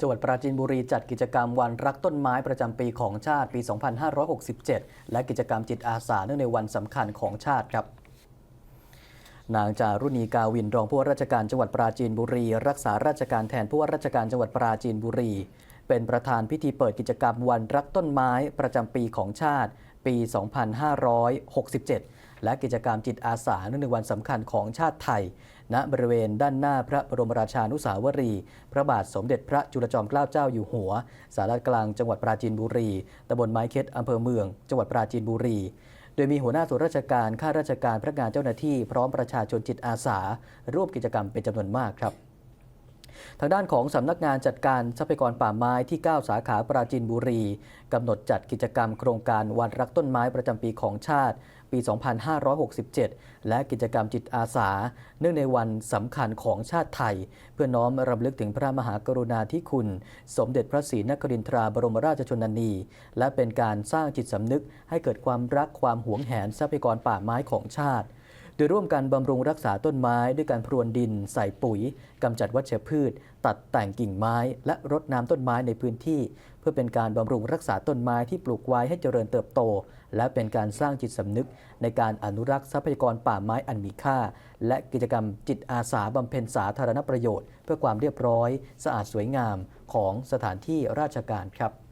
จังหวัดปราจีนบุรีจัดกิจกรรมวันรักต้นไม้ประจำปีของชาติปี 2567 และกิจกรรมจิตอาสาเนื่องในวันสำคัญของชาติครับนางจารุณีกาวินรองผู้ว่าราชการจังหวัดปราจีนบุรี รักษาราชการแทนผู้ว่าราชการจังหวัดปราจีนบุรี เป็นประธานพิธีเปิดกิจกรรมวันรักต้นไม้ประจำปีของชาติ ปี 2567 และกิจกรรมจิตอาสาเนื่องในวันสำคัญของชาติไทย ณบริเวณด้านหน้าพระบรมราชานุสาวรีย์พระบาทสมเด็จพระจุลจอมเกล้าเจ้าอยู่หัว สารกลางจังหวัดปราจีนบุรีตำบลไม้เค็ดอำเภอเมือง จังหวัดปราจีนบุรีโดยมีหัวหน้าส่วนราชการ ข้าราชการ พนักงานเจ้าหน้าที่ พร้อมประชาชนจิตอาสา ร่วมกิจกรรมเป็นจำนวนมากครับ ทางด้านของสำนักงานจัดการทรัพยากรป่าไม้ที่ 9 สาขาปราจีนบุรีกำหนดจัดกิจกรรมโครงการวันรักต้นไม้ประจำปีของชาติ ปี 2567 และกิจกรรมจิตอาสา เนื่องในวันสำคัญของชาติไทย เพื่อน้อมรำลึกถึงพระมหากรุณาธิคุณ สมเด็จพระศรีนครินทราบรมราชชนนี และเป็นการสร้างจิตสำนึกให้เกิดความรักความหวงแหนทรัพยากรป่าไม้ของชาติ ดยร่วมกันบำรุงรักษาต้นไม้ด้วยการพรวนดิน ใส่ปุ๋ยกำจัดวัชพืช ตัดแต่งกิ่งไม้ และรดน้ำต้นไม้ในพื้นที่ เพื่อเป็นการบำรุงรักษาต้นไม้ที่ปลูกไว้ให้เจริญเติบโต และเป็นการสร้างจิตสำนึก ในการอนุรักษ์ทรัพยากรป่าไม้อันมีค่า และกิจกรรมจิตอาสาบำเพ็ญสาธารณประโยชน์ เพื่อความเรียบร้อย สะอาดสวยงามของสถานที่ราชการครับ